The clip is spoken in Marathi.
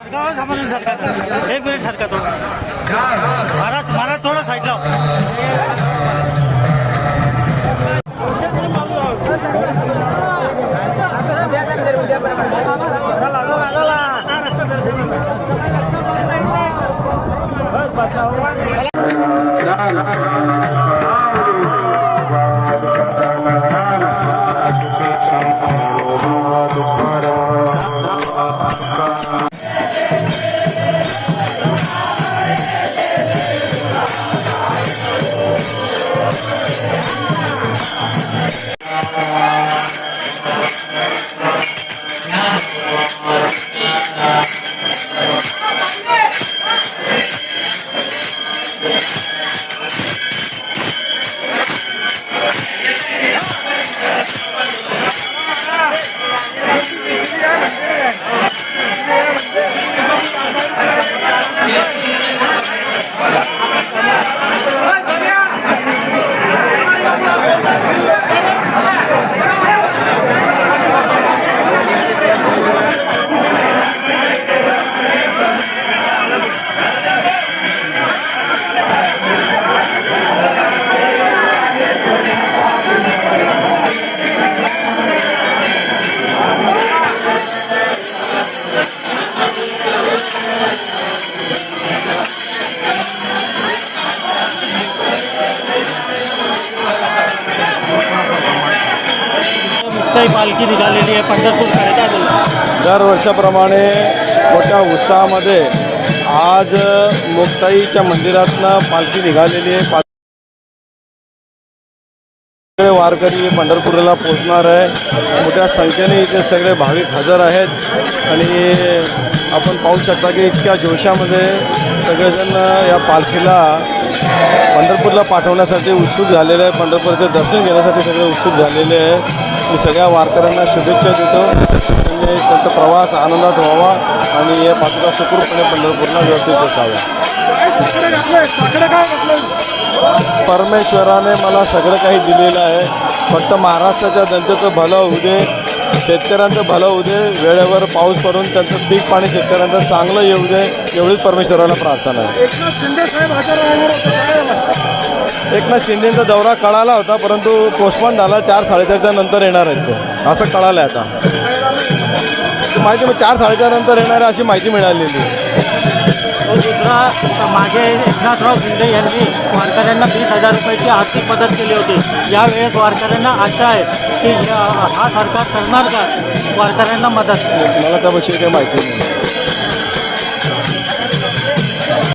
गावात थांबा सरकार एक मिनिट सरकार थोडं महाराज महाराज थोडं साईडला Thank you. ही पालखी निघालेली आहे. पंढरपूरकडे काय बोलतो दरवर्षाप्रमाणे मोठ्या उत्साहामध्ये आज मुक्ताईच्या मंदिरातनं पालखी निघालेली आहे. पाल- सगळे वारकरी पंढरपूरला पोहोचणार आहे. मोठ्या संख्येने इथे सगळे भाविक हजर आहेत. आणि आपण पाहू शकता की इतक्या जोशामध्ये सगळेजण या पालखीला पंढरपूरला पाठवण्यासाठी उत्सुक झालेले आहे पंढरपूरचे दर्शन घेण्यासाठी सगळे उत्सुक झालेले आहे मी सगळ्या वारकऱ्यांना शुभेच्छा देतो. त्यांनी त्यांचा प्रवास आनंदात व्हावा आणि या पाचोळा सुखरूपणे पंढरपूरला व्यवस्थित पोचावा परमेश्वराने मला सगळं काही दिलेलं आहे. फक्त महाराष्ट्राच्या जनतेचं भलं होऊ दे शेतकऱ्यांचं भलं होऊ दे वेळेवर पाऊस पडून त्यांचं पीक पाणी शेतकऱ्यांचं चांगलं येऊ दे एवढीच परमेश्वराला प्रार्थना आहे. एकनाथ शिंदेचा दौरा कळाला होता परंतु पोस्टपोन झाला. चार साडेचारच्या नंतर येणार आहेत ते. असं कळालं आहे आता माहिती मग चार साडेचार नंतर येणार आहे अशी माहिती मिळालेली. दुसरा मागे एकनाथराव शिंदे यांनी वारकऱ्यांना वीस हजार रुपयाची आर्थिक मदत केली होती. यावेळेस वारकऱ्यांना आशा आहे की हा सरकार करणार का? वारकऱ्यांना मदत. मला त्याविषयी काही माहिती नाही.